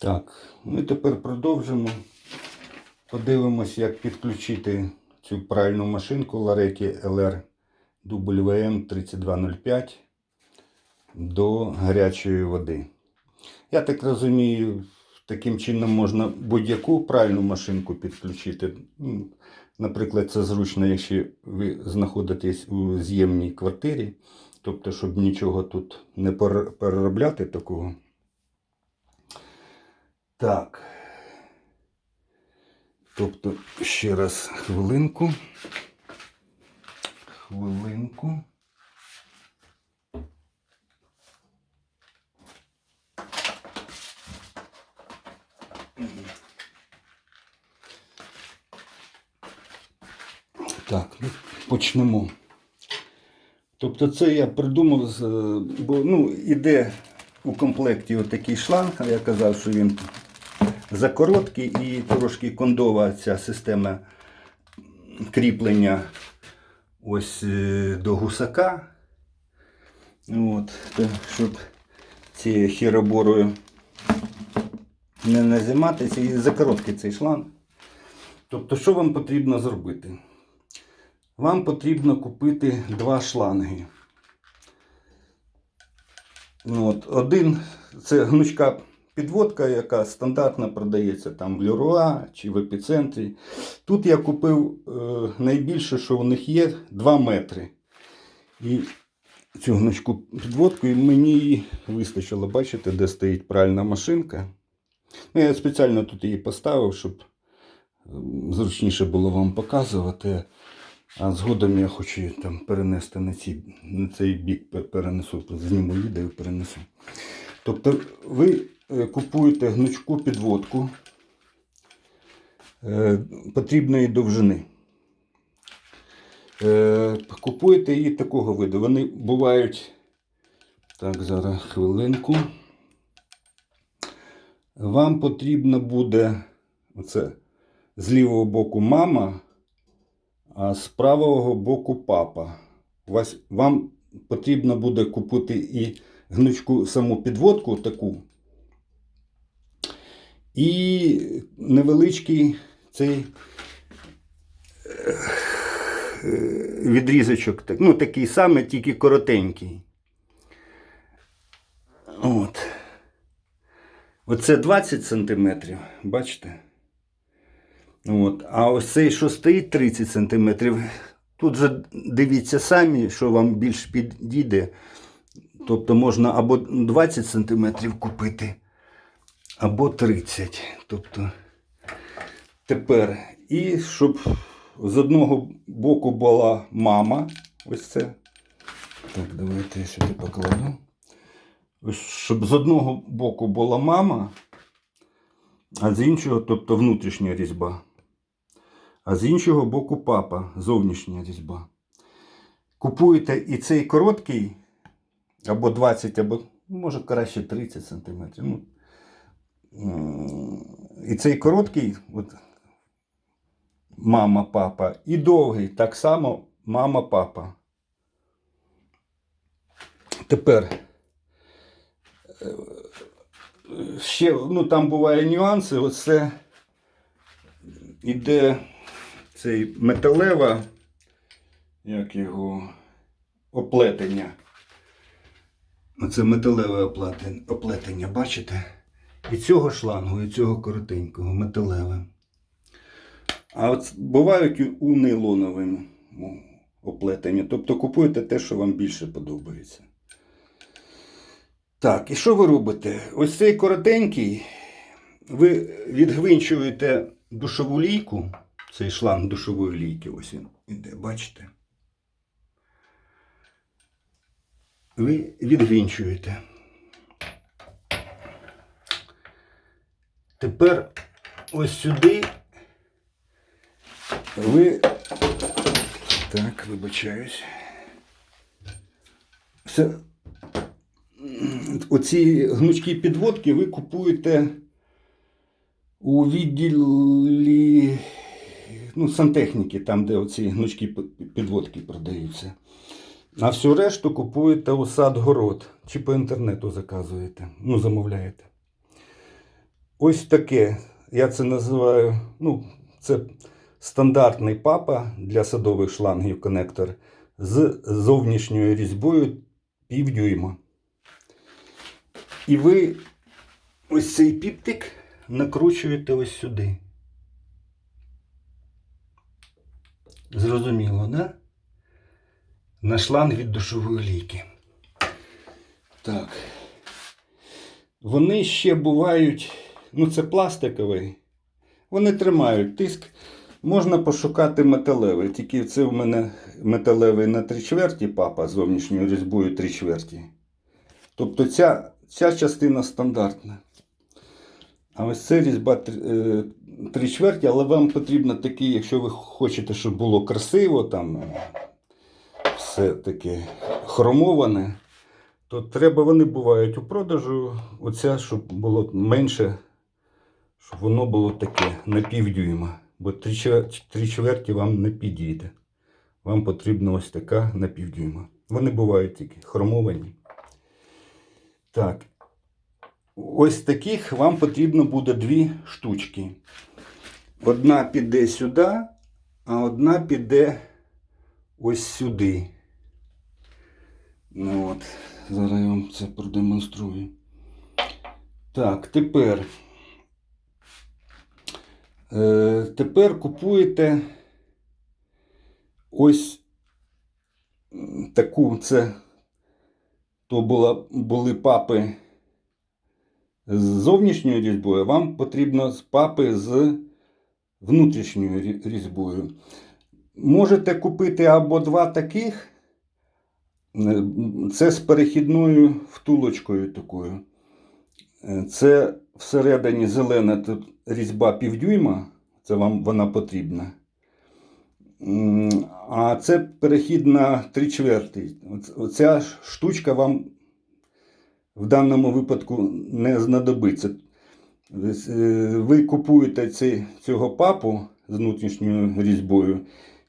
Так, ми тепер продовжимо. Подивимось, як підключити цю пральну машинку Лареті LR WM 3205 до гарячої води. Я так розумію, таким чином можна будь-яку пральну машинку підключити. Ну, Наприклад, це зручно, якщо ви знаходитесь у з'ємній квартирі, тобто, щоб нічого тут не переробляти такого. Так. Тобто, ще раз хвилинку. Хвилинку. Так, ну, почнемо. Тобто це я придумав, е, бо ну, іде у комплекті отакий шланг, а я казав, що він закороткий і трошки кондова ця система кріплення ось е, до гусака. От, щоб цією хіроборою не назиматися. І закороткий цей шланг. Тобто, що вам потрібно зробити? Вам потрібно купити два шланги. От, один це гнучка підводка, яка стандартно продається там в Леруа чи в епіцентрі. Тут я купив е, найбільше, що у них є, 2 метри. І цю гнучку підводку, і мені її вистачило, бачите, де стоїть пральна машинка. Ну, я спеціально тут її поставив, щоб зручніше було вам показувати. А згодом я хочу там перенести на, ці, на цей бік, перенесу, зніму відео і перенесу. Тобто ви купуєте гнучку підводку е, потрібної довжини. Е, Купуєте її такого виду. Вони бувають. Так, зараз хвилинку. Вам потрібно буде оце, з лівого боку мама, а з правого боку папа. Вам потрібно буде купити і гнучку саму підводку таку. І невеличкий цей е, відрізочок, ну такий самий, тільки коротенький. От. Оце 20 сантиметрів, бачите? От. А ось цей, що стоїть 30 сантиметрів, тут же дивіться самі, що вам більш підійде. Тобто можна або 20 сантиметрів купити, або 30. Тобто тепер, і щоб з одного боку була мама, ось це. Так, давайте я сюди покладу. Ось, щоб з одного боку була мама, а з іншого, тобто внутрішня різьба. А з іншого боку папа, зовнішня різьба. Купуєте і цей короткий, або 20, або може краще 30 см. Ну, і цей короткий, от, мама, папа, і довгий, так само мама, папа. Тепер е, ще ну, там бувають нюанси. Оце іде цей металева, як його оплетення. Оце металеве оплетен- оплетення, бачите? І цього шлангу, і цього коротенького, металеве. А от бувають у нейлоновому оплетенні. Тобто купуєте те, що вам більше подобається. Так, і що ви робите? Ось цей коротенький, ви відгвинчуєте душову лійку, цей шланг душової лійки, ось він іде, бачите? Ви відгвинчуєте. Тепер ось сюди ви. Так, вибачаюсь. Все. Оці гнучкі підводки ви купуєте у відділі ну, сантехніки, там, де оці гнучкі підводки продаються. А всю решту купуєте у сад город чи по інтернету заказуєте, ну, замовляєте. Ось таке. Я це називаю, ну, це стандартний папа для садових шлангів конектор з зовнішньою різьбою півдюйма. І ви ось цей піптик накручуєте ось сюди. Зрозуміло, да? На шланг від душової лійки. Так. Вони ще бувають, ну це пластиковий. Вони тримають тиск. Можна пошукати металевий. Тільки це в мене металевий на три чверті папа зовнішньою різьбою три чверті. Тобто ця, ця частина стандартна. А ось це різьба три- е, чверті, але вам потрібно такий, якщо ви хочете, щоб було красиво, там е, все таке хромоване, то треба, вони бувають у продажу. Оця, щоб було менше, щоб воно було таке на півдюйма. Бо три, чверті вам не підійде. Вам потрібна ось така на півдюйма. Вони бувають тільки хромовані. Так. Ось таких вам потрібно буде дві штучки. Одна піде сюди, а одна піде ось сюди. Ну от, зараз я вам це продемонструю. Так, тепер. Е, тепер купуєте ось таку, це то була, були папи з зовнішньою різьбою, вам потрібно з папи з внутрішньою різьбою. Можете купити або два таких. Це з перехідною втулочкою такою. Е, Це всередині зелена різьба півдюйма, це вам вона потрібна. А це перехід на три чверти. Оц- Оця штучка вам в даному випадку не знадобиться. Е, Ви купуєте цього папу з внутрішньою різьбою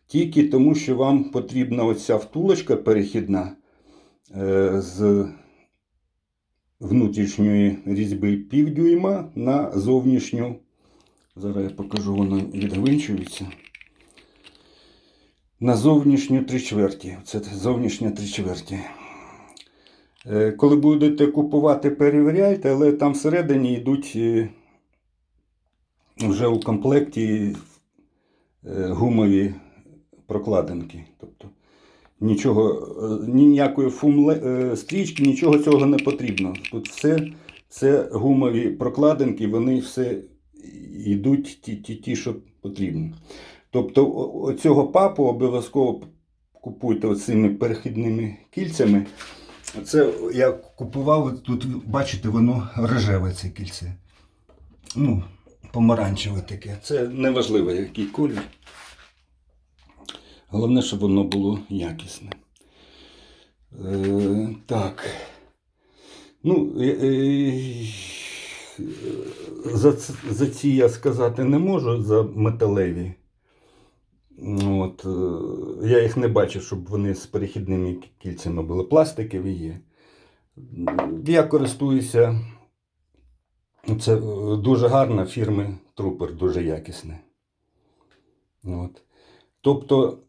тільки тому, що вам потрібна оця втулочка перехідна е, з внутрішньої різьби півдюйма на зовнішню. Зараз я покажу, вона відгвинчується. На зовнішню три чверті. Це зовнішня три чверті. Е, Коли будете купувати, перевіряйте, але там всередині йдуть е, вже у комплекті е, гумові прокладинки. Тобто нічого, е, ніякої фумле, е, стрічки, нічого цього не потрібно. Тут все це гумові прокладинки, вони все йдуть ті, ті, ті що потрібно. Тобто оцього папу обов'язково купуйте оцими перехідними кільцями. Це я купував, тут бачите, воно рожеве це кільце. Ну, помаранчеве таке. Це неважливо, який колір. Головне, щоб воно було якісне. Е, так. Ну, е, е, за, за ці я сказати не можу, за металеві. От, е, я їх не бачив, щоб вони з перехідними кільцями були. Пластикові є. Я користуюся. Це е, дуже гарна фірми Трупер, дуже якісне. От. Тобто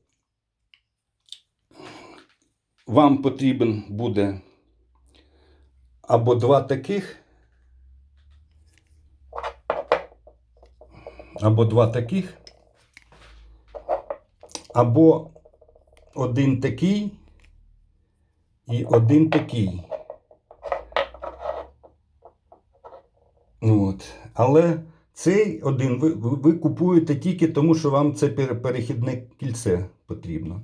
вам потрібен буде або два таких, або два таких, або один такий і один такий. Ну, От. Але цей один ви, ви, ви купуєте тільки тому, що вам це перехідне кільце потрібно.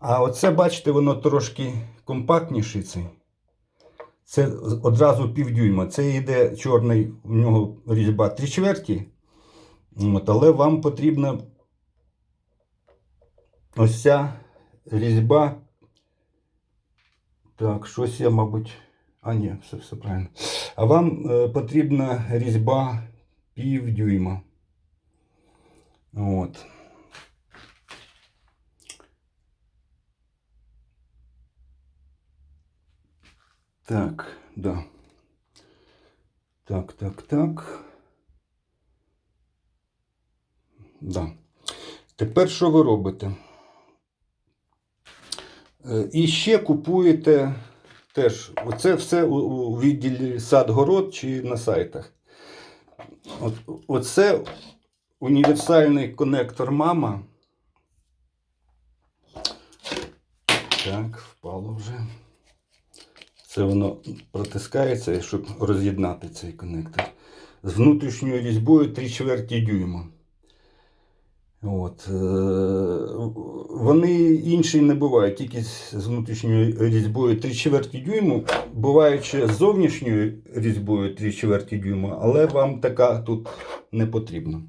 А оце, бачите, воно трошки компактніший цей. Це одразу півдюйма. Це йде чорний, у нього різьба три чверті. От, але вам потрібна ось ця різьба. Так, щось я, мабуть. А, ні, все, все правильно. А вам е, потрібна різьба півдюйма. От. Так, да. Так, так, так. Да. Тепер що ви робите? Е, І ще купуєте теж, оце все у, відділі сад-город чи на сайтах. Оце універсальний конектор мама. Так, впало вже. Це воно протискається, щоб роз'єднати цей конектор. З внутрішньою різьбою 3 чверті дюйма. От. е, Вони інші не бувають, тільки з внутрішньою різьбою 3 чверті дюйму. Бувають ще з зовнішньою різьбою 3 чверті дюйма, але вам така тут не потрібна.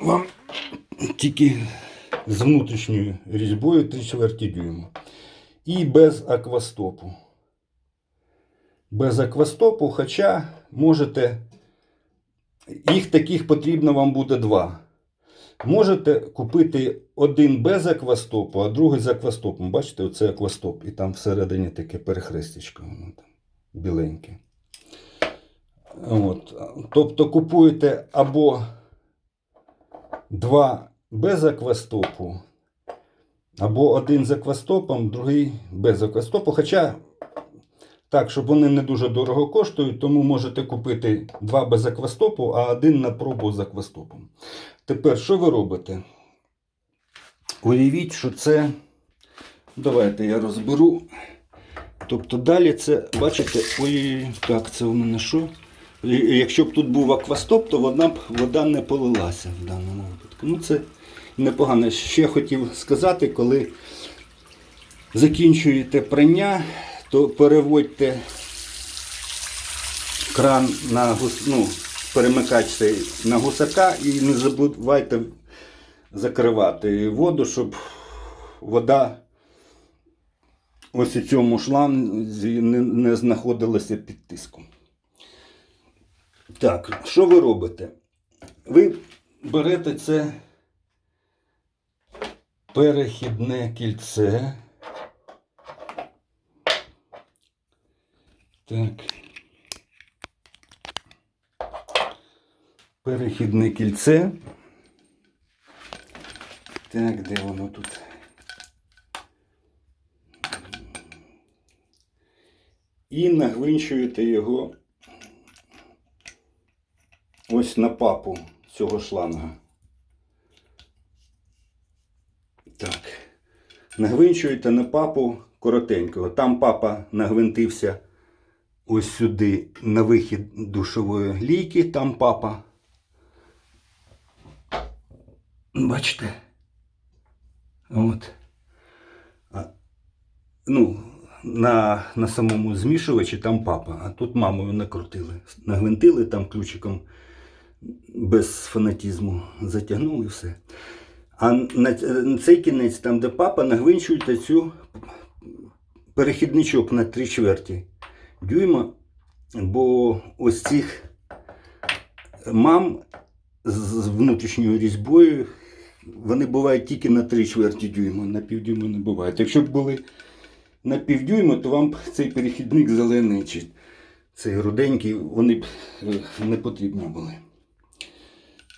Вам тільки з внутрішньою різьбою 3 чверті дюйма. І без аквастопу. Без аквастопу, хоча можете. Їх таких потрібно вам буде два. Можете купити один без аквастопу, а другий з аквастопом. Бачите, оце аквастоп. І там всередині таке перехрестячко. Воно там біленьке. От. Тобто купуєте або два без аквастопу, або один з аквастопом, другий без аквастопу. Хоча так, щоб вони не дуже дорого коштують, тому можете купити два без аквастопу, а один на пробу з аквастопом. Тепер, що ви робите? Уявіть, що це. Давайте я розберу. Тобто далі це, бачите, ой, так, це у мене що? Якщо б тут був аквастоп, то вода б вода не полилася в даному випадку. Ну, це непогано. Ще хотів сказати, коли закінчуєте прання, то переводьте кран на гус, ну, перемикач цей на гусака і не забувайте закривати воду, щоб вода ось у цьому шланзі не, не знаходилася під тиском. Так, що ви робите? Ви берете це перехідне кільце. Так. Перехідне кільце. Так, де воно тут? І нагвинчуєте його ось на папу цього шланга. Так. Нагвинчуєте на папу коротенького. Там папа нагвинтився ось сюди на вихід душової лійки, там папа. Бачите? От. А, ну, на, на самому змішувачі там папа, а тут мамою накрутили. Нагвинтили там ключиком без фанатізму затягнули все. А на цей кінець, там, де папа, нагвинчуєте цю перехідничок на 3 чверті дюйма, бо ось цих мам з внутрішньою різьбою, вони бувають тільки на 3 чверті дюйма, на півдюйма не бувають. Якщо б були на півдюйма, то вам б цей перехідник зелений чи цей руденький, вони б е, не потрібні були.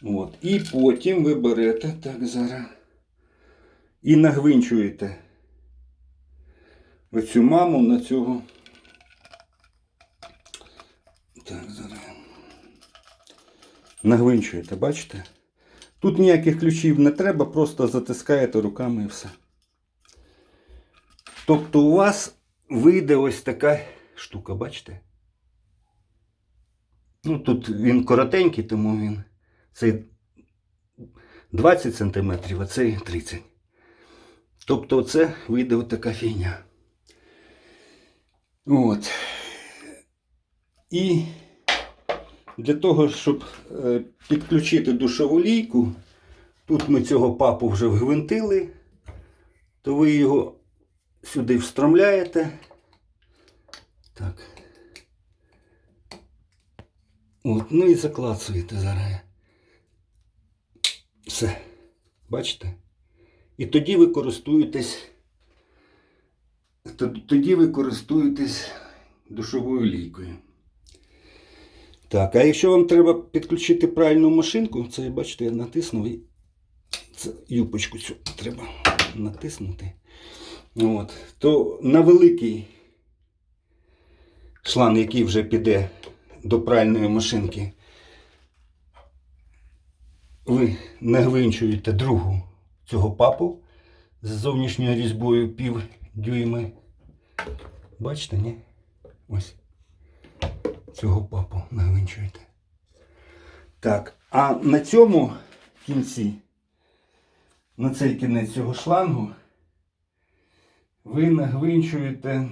От. І потім ви берете, так зараз, і нагвинчуєте оцю маму на цього. Так, зараз. Нагвинчуєте, бачите? Тут ніяких ключів не треба, просто затискаєте руками і все. Тобто у вас вийде ось така штука, бачите? Ну, тут він коротенький, тому він цей 20 см, а цей 30 Тобто це вийде така фігня. От. І для того, щоб е, підключити душову лійку, тут ми цього папу вже вгвинтили, то ви його сюди встромляєте. Так. От, ну і заклацуєте зараз. Все. Бачите? І тоді ви користуєтесь. Тоді ви користуєтесь душовою лійкою. Так, а якщо вам треба підключити правильну машинку, це бачите, я натиснув і це юпочку цю треба натиснути. От, то на великий шланг, який вже піде до пральної машинки, ви нагвинчуєте другу цього папу з зовнішньою різьбою пів дюйми. Бачите, ні? Ось цього папу нагвинчуєте. Так, а на цьому кінці, на цей кінець цього шлангу, ви нагвинчуєте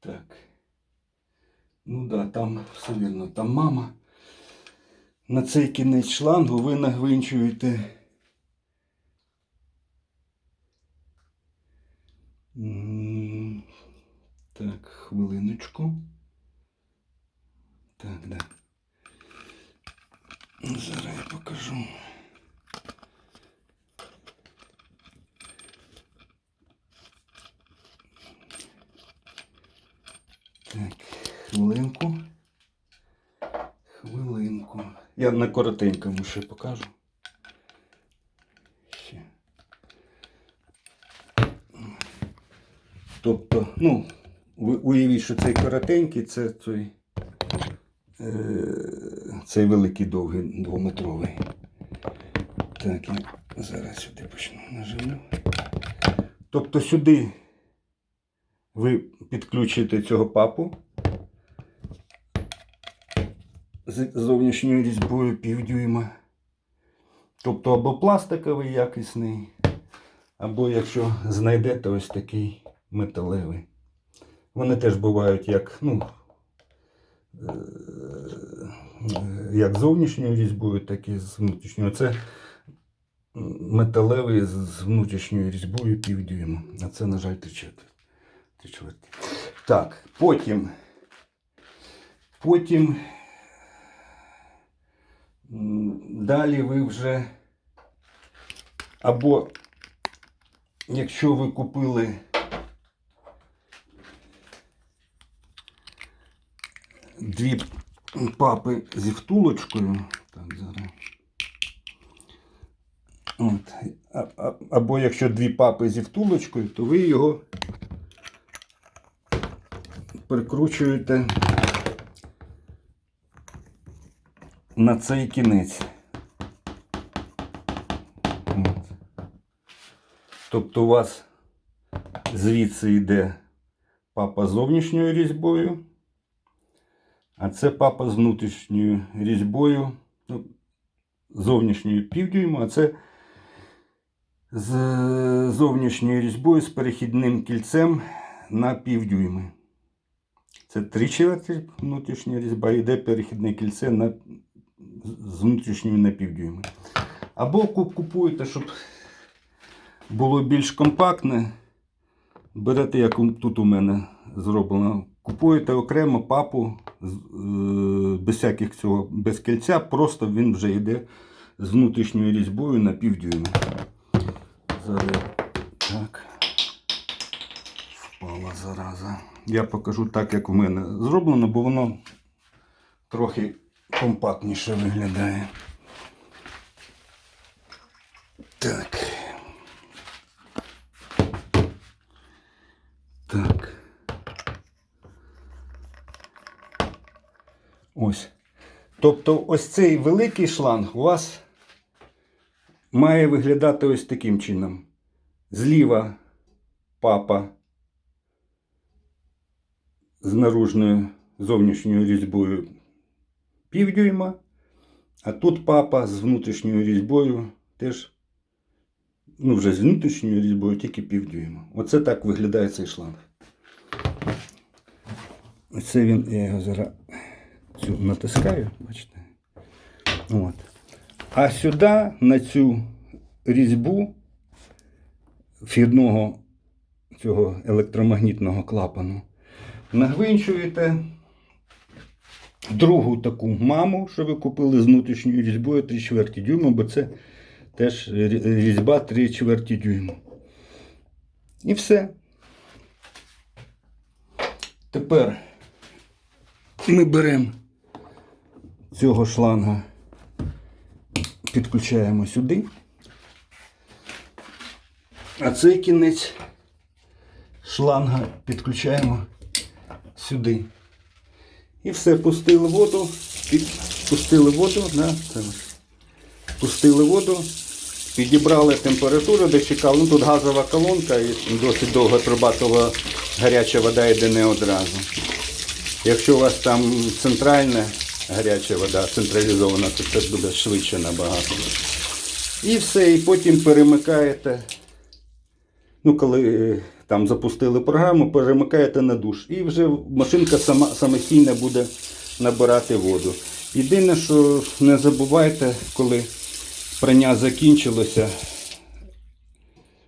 так. Ну да, там все вірно, там мама. На цей кінець шлангу ви нагвинчуєте. Так, хвилиночку. Так, да. Зараз я покажу. Так, хвилинку. Хвилинку. Я на коротенькому ще покажу. Ще. Тобто, ну, уявіть, що цей коротенький, це цей, е, цей великий довгий двометровий. Так, я зараз сюди почну нажиму. Тобто сюди ви підключуєте цього папу з зовнішньою різьбою півдюйма. Тобто або пластиковий якісний, або якщо знайдете ось такий металевий. Вони теж бувають як, ну, е, як зовнішньою різьбою, так і з внутрішньою. Це металевий з внутрішньою різьбою півдюйма. А це, на жаль, три четверті. Так, потім. Потім. Далі ви вже. Або якщо ви купили дві папи зі втулочкою. Так, зараз. От. Або якщо дві папи зі втулочкою, то ви його прикручуєте на цей кінець. От. Тобто у вас звідси йде папа з зовнішньою різьбою, а це папа з внутрішньою різьбою, ну, зовнішньою півдюйма, а це з зовнішньою різьбою з перехідним кільцем на півдюйми. Це три чверті внутрішня різьба, йде перехідне кільце на, з внутрішньою напівдюйми. Або ку- купуєте, щоб було більш компактне. Берете, як тут у мене зроблено. Купуєте окремо папу е, без всяких цього, без кільця, просто він вже йде з внутрішньою різьбою на півдюйма. Так. Впала зараза. Я покажу так, як у мене зроблено, бо воно трохи компактніше виглядає. Так. Так. Ось. Тобто ось цей великий шланг у вас має виглядати ось таким чином. Зліва папа з наружною зовнішньою різьбою півдюйма, а тут папа з внутрішньою різьбою теж, ну вже з внутрішньою різьбою тільки півдюйма. Оце так виглядає цей шланг. Оце він, я його зараз цю натискаю, бачите. От. А сюди, на цю різьбу вхідного цього електромагнітного клапану, нагвинчуєте другу таку маму, що ви купили з внутрішньою різьбою 3 чверті дюйма, бо це теж різьба 3 чверті дюйма. І все. Тепер ми беремо цього шланга, підключаємо сюди. А цей кінець шланга підключаємо сюди. І все, пустили воду, пустили воду, це пустили воду, підібрали температуру, дочекали. Ну, тут газова колонка і досить довго трубатова гаряча вода йде не одразу. Якщо у вас там центральна гаряча вода, централізована, то це буде швидше набагато. І все, і потім перемикаєте. Ну, коли е, там запустили програму, перемикаєте на душ. І вже машинка сама, самостійно буде набирати воду. Єдине, що не забувайте, коли прання закінчилося,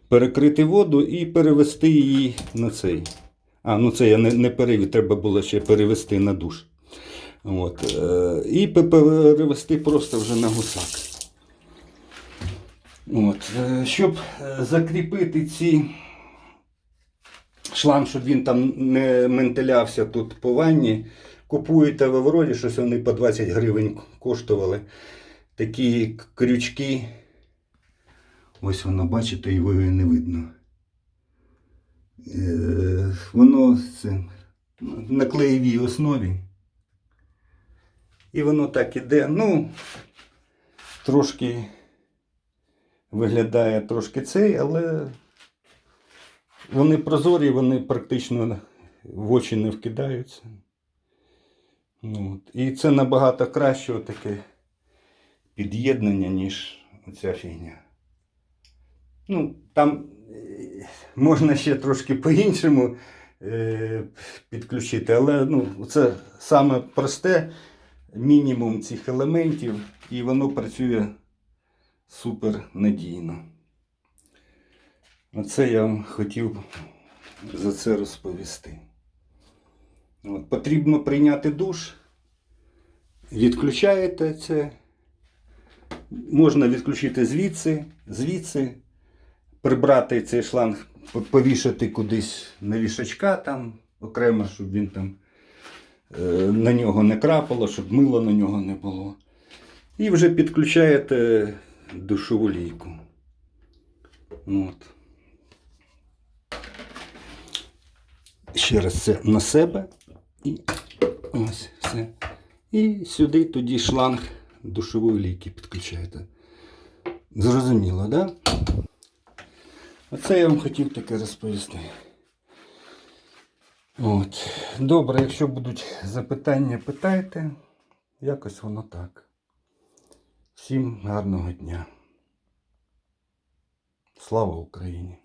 перекрити воду і перевести її на цей. А, ну це я не, не перевів, треба було ще перевести на душ. От. е, І перевести просто вже на гусак. От. е, Щоб е, закріпити ці шланг, щоб він там не ментилявся тут по ванні, купуєте в Авроді, щось вони по 20 гривень коштували. Такі крючки. Ось воно, бачите, його і не видно. Е, Воно це на клеєвій основі. І воно так іде. Ну, трошки виглядає трошки цей, але вони прозорі, вони практично в очі не вкидаються. Ну, от. І це набагато краще таке під'єднання, ніж оця фігня. Ну, там е, можна ще трошки по-іншому е, підключити, але ну, це саме просте, мінімум цих елементів, і воно працює супер надійно. Оце я вам хотів за це розповісти. От, потрібно прийняти душ, відключаєте це. Можна відключити звідси, звідси, прибрати цей шланг, повішати кудись на вішачка там, окремо, щоб він там е, на нього не крапало, щоб мило на нього не було. І вже підключаєте душову лійку. От. Ще раз це на себе. І ось все. І сюди тоді шланг душової лійки підключаєте. Зрозуміло, так? Да? Оце я вам хотів таке розповісти. От. Добре, якщо будуть запитання, питайте. Якось воно так. Всім гарного дня. Слава Україні!